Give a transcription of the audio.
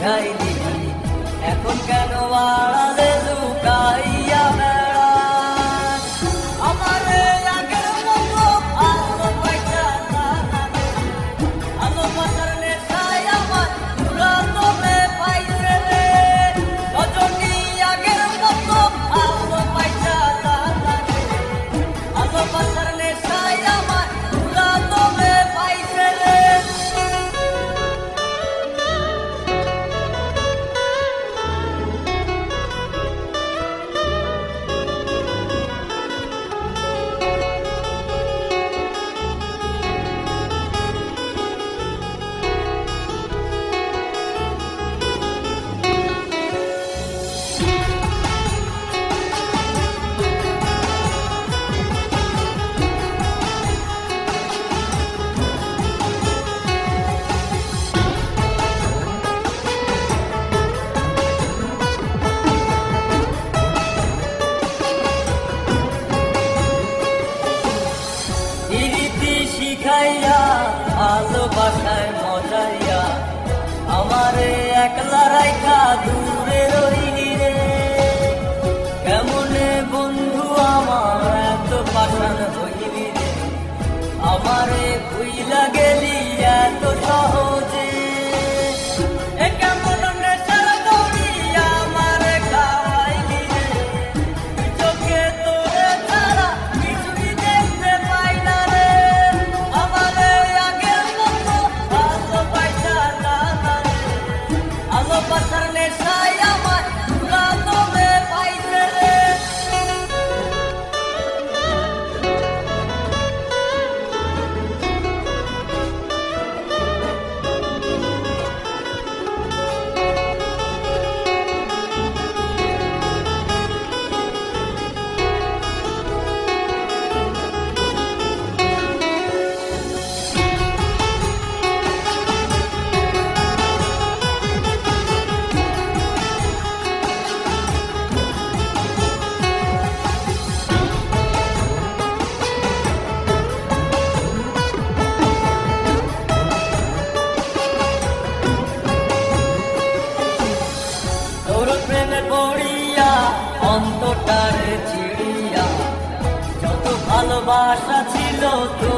বুঝাই দিবি এখন কেন আড়ালে ভালোবাসা ছিল তো।